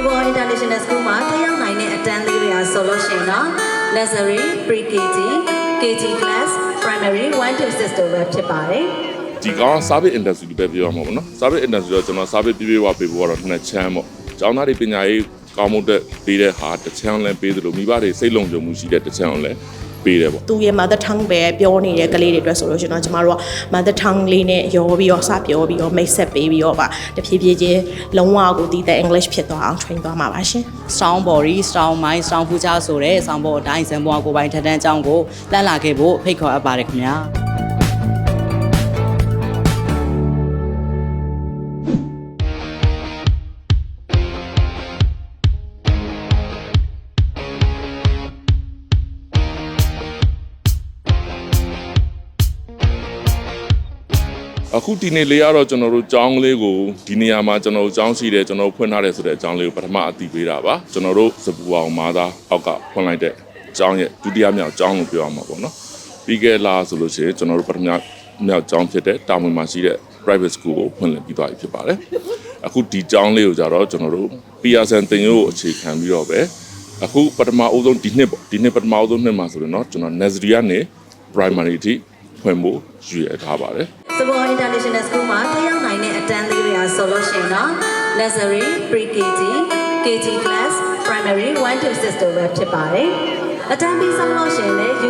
Savoy International School မှာတက်ရောက်နိုင်တဲ့အတန်းလေးတွေဟာဆိုလို့ရှိရင်တော့ nursery, pre-KG, KG class, primary 1 to 6တို့ပဲဖြစ်ပါတယ်။ဒီကောင် service industry ပဲပြောရမှာပေါ့နော် service industry တော့ကျွန်တော် service ပြည့်ပြည့်ဝပေးဖို့ကတော့နှစ်ချမ်းပေါ့ကျောင်းသားတွေပညာရေးကောင်းမှုတက်ပေးတဲ့ဟာတစ်ချမ်းလည်းပေးသလိုမိဘတွေစိတ်လုံခြုံမှုရှိတဲ့တစ်ချမ်းကိုလည်း ပေးတယ်ပေါ့သူရဲ့ mother tongue ပဲပြောနေတဲ့ကလေးတွေအတွက်ဆိုလို့ရှိရင်တော့ကျမတို့က mother tongue လေးနဲ့ရောပြီးတော့စပြောပြီးတော့မိတ်ဆက်ပေးပြီးတော့ပါတဖြည်းဖြည်းချင်းလုံးဝကိုတည်တဲ့ English ဖြစ်သွားအောင် train သွားမှာပါရှင် strong body strong mind strong future ဆိုတဲ့ဆောင်းပေါ်အတိုင်းဇန်ဘွားကိုပိုင်ထက်တန်းအကြောင်းကိုလှမ်းလာခဲ့ဖို့ဖိတ်ခေါ်အပ်ပါတယ်ခင်ဗျာ အခုဒီနေ့လေးကတော့ကျွန်တော်တို့ကျောင်းလေးကိုဒီနေရာမှာကျွန်တော်တို့ကျောင်းရှိတယ်ကျွန်တော်တို့ဖွင့်ထားတယ်ဆိုတဲ့အကြောင်းလေးကိုပထမအသိပေးတာပါကျွန်တော်တို့စပူအောင်မာသားအောက်ကဖွင့်လိုက်တဲ့ကျောင်းရဲ့ဒုတိယမြောက်ကျောင်းလို့ပြောရမှာပေါ့နော်ပြီးခဲ့လားဆိုလို့ရှိရင်ကျွန်တော်တို့ပထမမြောက်ကျောင်းဖြစ်တဲ့တာမွေမှာရှိတဲ့ private school ကိုဖွင့်လှစ်ပြီးသွားပြီဖြစ်ပါတယ်အခုဒီကျောင်းလေးကိုကြတော့ကျွန်တော်တို့ PRSN တင်ရိုးကိုအခြေခံပြီးတော့ပဲအခုပထမအဦးဆုံးဒီနှစ်ပေါ့ဒီနှစ်ပထမအဦးဆုံးနှစ်မှာဆိုရင်တော့ကျွန်တော် nursery ကနေ primary အထိဖွင့်ဖို့ရည်ရထားပါတယ် Savoy International School မှာတက်ရောက်နိုင်တဲ့အတန်းလေးတွေဟာဆိုလို့ရှိရင်တော့ nursery, pre-KG, KG class, primary 1 to 6တို့ပဲဖြစ်ပါတယ်။အတန်းပြီးဆုံးလို့ရှိရင်လည်း UK ကတိုက်ရိုက်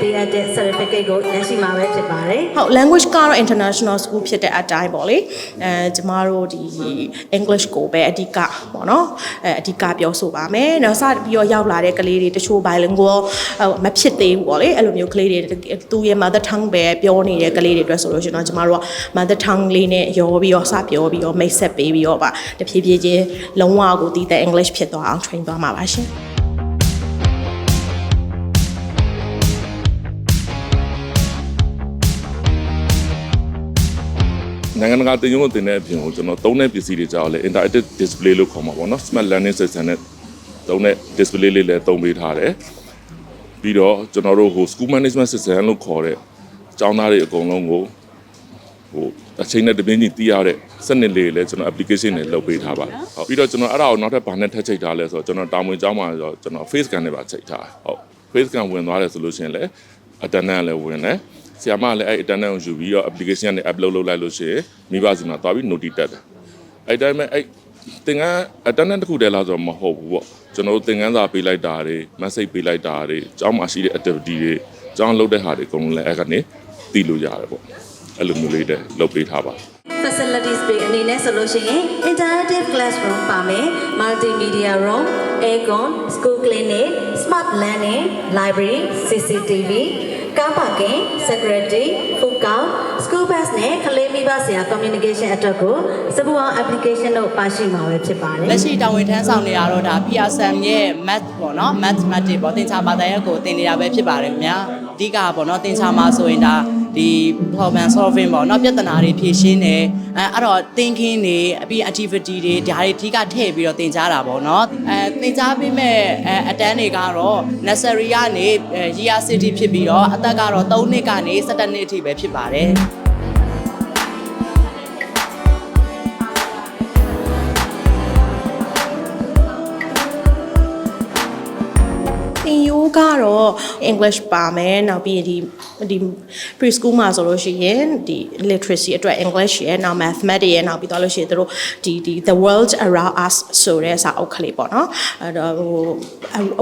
ပေးအပ်တဲ့ certificate ကိုရရှိမှာပဲဖြစ်ပါတယ်။ဟုတ် language ကတော့ international school ဖြစ်တဲ့အတိုင်းပေါ့လေအဲကျမတို့ဒီ English ကိုပဲအဓိကပေါ့နော်အဲအဓိကပြောဆိုပါမယ်နောက်စပြီးတော့ရောက်လာတဲ့ကလေးတွေတချို့ bilingual ဟိုမဖြစ်သေးဘူးပေါ့လေအဲ့လိုမျိုးကလေးတွေသူရဲ့ mother tongue ပဲပြောနေတဲ့ကလေးတွေအတွက်ဆိုလို့ရှိရင်တော့ကျမတို့က mother tongue လေးနဲ့ရောပြီးတော့စပြောပြီးတော့မိတ်ဆက်ပေးပြီးတော့ပါတဖြည်းဖြည်းချင်းလုံးဝကိုတည်တဲ့ English ဖြစ်သွားအောင် train သွားမှာပါရှင် နိုင်ငံတကာတင်ရုံးကိုတင်တဲ့အပြင်ကိုကျွန်တော်သုံးတဲ့ပစ္စည်းတွေကြောက်လဲ interactive display လို့ခေါ်မှာပေါ့နော် smart learning system နဲ့သုံးတဲ့ display လေးလည်းသုံးပေးထားတယ်ပြီးတော့ကျွန်တော်တို့ဟို school management system လို့ခေါ်တဲ့ကျောင်းသားတွေအကုန်လုံးကိုဟိုအချိန်နဲ့တပင်းကြီးတည်ရတဲ့စနစ်လေးတွေလည်းကျွန်တော် application တွေလုပ်ပေးထားပါတယ်ဟုတ်ပြီးတော့ကျွန်တော်အဲ့ဒါကိုနောက်ထပ်ဘာနဲ့ထပ်ချိတ်ထားလဲဆိုတော့ကျွန်တော်တာမွေကျောင်းမှာဆိုတော့ကျွန်တော် face scan နဲ့ပါချိတ်ထားတယ်ဟုတ် face scan ဝင်သွားတယ်ဆိုလို့ရှိရင်လည်း attendant လည်းဝင်တယ် ဆရာမလည်းအဲ့ attendant ကိုယူပြီးတော့ application နဲ့ upload လုပ်လိုက်လို့ရှိရင်မိဘစီမှာသွားပြီး notice တက်တယ်အဲ့တိုင်းမဲ့အဲ့သင်္ကန်း attendant တစ်ခုတည်းလားဆိုတော့မဟုတ်ဘူးပေါ့ကျွန်တော်တို့သင်္ကန်းစာပေးလိုက်တာတွေ message ပေးလိုက်တာတွေကျောင်းမှာရှိတဲ့ activity တွေကျောင်းလုပ်တဲ့ဟာတွေအကုန်လုံးလည်းအဲ့ကနေသိလို့ရတယ်ပေါ့အဲ့လိုမျိုးလေးတွေလုပ်ပေးထားပါ facilities တွေအနေနဲ့ဆိုလို့ရှိရင် interactive classroom ပါမယ် multimedia room aircon school clinic smart learning library cctv car parking security food court school bus နဲ့ကလေးမိဘဆရာ communication အတွက်ကိုစပူအောင် application တို့ပါရှိမှာပဲဖြစ်ပါတယ်လက်ရှိတာဝန်ထမ်းဆောင်နေရတော့ဒါ PRSM ရဲ့ math ပေါ့နော် mathematics ပေါ့သင်္ချာဘာသာရပ်ကိုသင်နေတာပဲဖြစ်ပါတယ်ခင်ဗျာအဓိကပေါ့နော်သင်္ချာမှာဆိုရင်ဒါ ဒီ problem solving ပေါ့နော်ပြဿနာတွေဖြေရှင်းတယ်အဲအဲ့တော့ thinking တွေအပြီး activity တွေဒါတွေအဓိကထည့်ပြီးတော့သင်ကြားတာပေါ့နော်အဲသင်ကြားပေးမဲ့အဲအတန်းတွေကတော့ nursery ကနေ year city ဖြစ်ပြီးတော့အသက်ကတော့3နှစ်ကနေ17နှစ်အထိပဲဖြစ်ပါတယ် ကတော့ English ပါမယ်နောက်ပြီးဒီဒီ preschool မှာဆိုလို့ရှိရင်ဒီ literacy အတွက် English ရယ်နောက် mathematics ရယ်နောက်ပြီးတော့လို့ရှိရင်တို့ဒီဒီ the world around us ဆိုတဲ့စာအုပ်ကလေးပေါ့နော်အဲ့တော့ဟို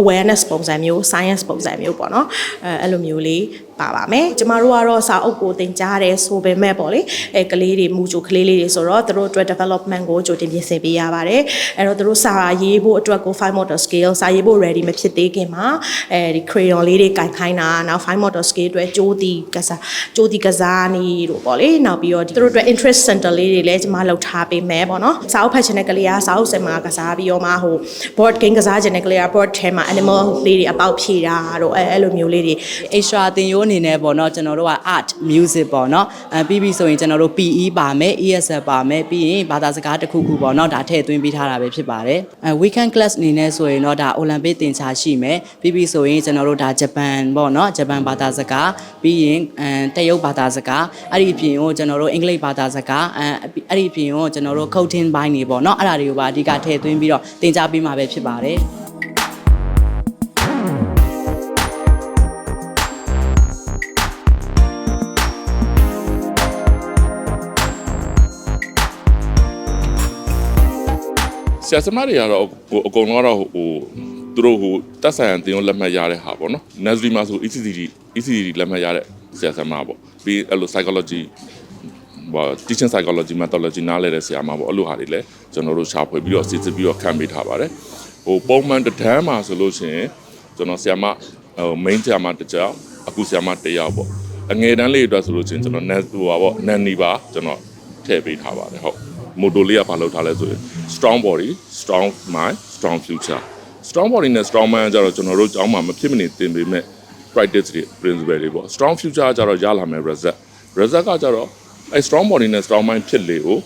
awareness ပုံစံမျိုး science ပုံစံမျိုးပေါ့နော်အဲအဲ့လိုမျိုးလေး ပါပါမယ်ကျမတို့ကတော့စာအုပ်ကိုသင်ကြားတယ်ဆိုပေမဲ့ပေါ့လေအဲကလေးတွေမူကြိုကလေးလေးတွေဆိုတော့သူတို့အတွက် development ကိုကြိုတင်ပြင်ဆင်ပေးရပါတယ်အဲ့တော့သူတို့စာရေးဖို့အတွက်ကို fine motor scale စာရေးဖို့ ready မဖြစ်သေးခင်မှာအဲဒီ crayon လေးတွေကင်ခိုင်းတာနောက် fine motor scale အတွက်ကြိုးတီကစားကြိုးတီကစားနေတို့ပေါ့လေနောက်ပြီးတော့သူတို့အတွက် interest center လေးတွေလည်းကျမလောက်ထားပေးမယ်ပေါ့နော်စာအုပ်ဖတ်ချင်တဲ့ကလေးကစာအုပ်စင်မှာကစားပြီးတော့မှဟို board game ကစားချင်တဲ့ကလေးက board ထဲမှာ animal လေးတွေအပေါက်ဖြည့်တာတို့အဲအဲ့လိုမျိုးလေးတွေ extra သင်ရိုးအနေနဲ့ပေါ့နော်ကျွန်တော်တို့က art music ပေါ့နော်အဲပြီးပြီဆိုရင်ကျွန်တော်တို့ PE ပါမယ် ESL ပါမယ်ပြီးရင်ဘာသာစကားတစ်ခုခုပေါ့နော်ဒါထည့်သွင်းပေးထားတာပဲဖြစ်ပါတယ်အဲ weekend class အနေနဲ့ဆိုရင်တော့ဒါ Olympic သင်ချာရှိမယ်ပြီးပြီဆိုရင်ကျွန်တော်တို့ဒါဂျပန်ပေါ့နော်ဂျပန်ဘာသာစကားပြီးရင်အဲတရုတ်ဘာသာစကားအဲ့ဒီအပြင်ကိုကျွန်တော်တို့အင်္ဂလိပ်ဘာသာစကားအဲအဲ့ဒီအပြင်ကိုကျွန်တော်တို့ coding ဘိုင်းနေပေါ့နော်အဲ့ဒါတွေကိုပါအဓိကထည့်သွင်းပြီးတော့သင်ကြားပေးမှာပဲဖြစ်ပါတယ် ဆရာစမတွေကတော့ဟိုအကုန်လုံးကတော့ဟိုသူတို့ဟိုတက်ဆိုင်ရန်တင်ရောလက်မှတ်ရတဲ့ဟာပေါ့နော် nursery မှာဆို ECCD ECCD လက်မှတ်ရတဲ့ဆရာစမပေါ့ပြီးအဲ့လို psychology ဘာ teaching psychology methodology နားလဲတဲ့ဆရာမပေါ့အဲ့လိုဟာတွေလည်းကျွန်တော်တို့ရှာဖွေပြီးတော့စစ်စစ်ပြီးတော့ခံပေးထားပါတယ်ဟိုပုံမှန်တစ်တန်းမှာဆိုလို့ရှိရင်ကျွန်တော်ဆရာမဟို main ဆရာမတစ်ကြောက်အခုဆရာမတစ်ယောက်ပေါ့အငယ်တန်းလေးအတွက်ဆိုလို့ရှိရင်ကျွန်တော် net ဟိုပါပေါ့ nanny ပါကျွန်တော်ထည့်ပေးထားပါတယ်ဟုတ် မိုတိုလေးကဘာလုပ်ထားလဲဆိုရင် strong body strong mind strong future strong body နဲ့ strong mind ကကြတော့ကျွန်တော်တို့ကျောင်းမှာမဖြစ်မနေသင်ပေးမဲ့ practice တွေ principle တွေပေါ့ strong future ကကြတော့ရလာမယ် result result ကကြတော့အဲ strong body နဲ့ strong mind ဖြစ်လေကို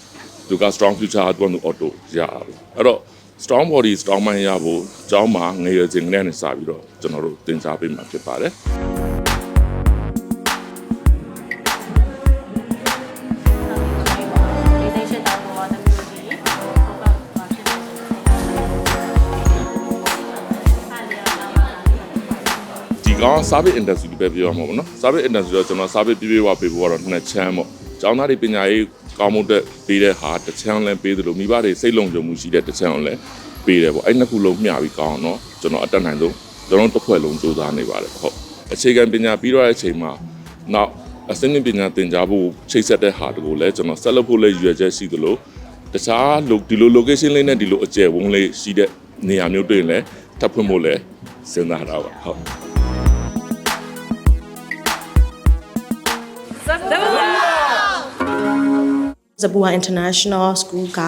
သူက strong future ကသူက auto ရတာပေါ့အဲ့တော့ strong body strong mind ရဖို့ကျောင်းမှာငယ်ရွယ်ချိန်ကလေးနဲ့စပြီးတော့ကျွန်တော်တို့သင်ကြားပေးမှာဖြစ်ပါတယ် ဒီကောင် service industry ပဲပြောရမှာပေါ့နော် service industry တော့ကျွန်တော် service ပြည့်ပြည့်ဝပေးဖို့ကတော့နှစ်ချမ်းပေါ့ကျောင်းသားတွေပညာရေးကောင်းမှုတက်ပေးတဲ့ဟာတစ်ချမ်းလည်းပေးသလိုမိဘတွေစိတ်လုံခြုံမှုရှိတဲ့တစ်ချမ်းလည်းပေးတယ်ပေါ့အဲ့နှစ်ခုလုံးမျှပြီးကောင်းအောင်တော့ကျွန်တော်အတက်နိုင်ဆုံးကျွန်တော်တစ်ဖွဲ့လုံးစူးစမ်းနေပါတယ်ဟုတ်အခြေခံပညာပြီးတော့တဲ့အချိန်မှာနောက်အစင်းပညာသင်ကြားဖို့ချိတ်ဆက်တဲ့ဟာတကူလည်းကျွန်တော်ဆက်လုပ်ဖို့လည်းရည်ရွယ်ချက်ရှိသလိုတခြားဒီလို location လေးနဲ့ဒီလိုအကျယ်ဝန်းလေးရှိတဲ့နေရာမျိုးတွေ့ရင်လည်းထပ်ဖွင့်ဖို့လည်းစဉ်းစားတာပါဟုတ် ဇပူဝါ International School က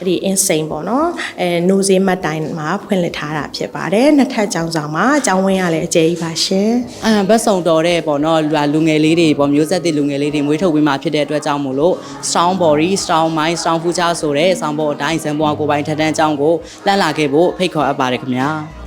အဲ့ဒီ insane ပေါ့နော်အဲနိုဇေးမတ်တိုင်းမှာဖွင့်လှစ်ထားတာဖြစ်ပါတယ်နှစ်ထပ်ကျောင်းဆောင်မှာကျောင်းဝင်းရလည်းအကျယ်ကြီးပါရှင်အမ်ဘတ်ဆောင်တော်တဲ့ပေါ့နော်လူလူငယ်လေးတွေပေါ့မျိုးဆက်တဲ့လူငယ်လေးတွေမွေးထုတ်ပေးมาဖြစ်တဲ့အတွက်ကြောင့်မို့လို့ strong body strong mind strong future ဆိုတဲ့ဆောင်းပေါ်အတိုင်းဇံပေါ်ကိုယ်ပိုင်ထက်တန်းအကြောင်းကိုလှမ်းလာခဲ့ဖို့ဖိတ်ခေါ်အပ်ပါတယ်ခင်ဗျာ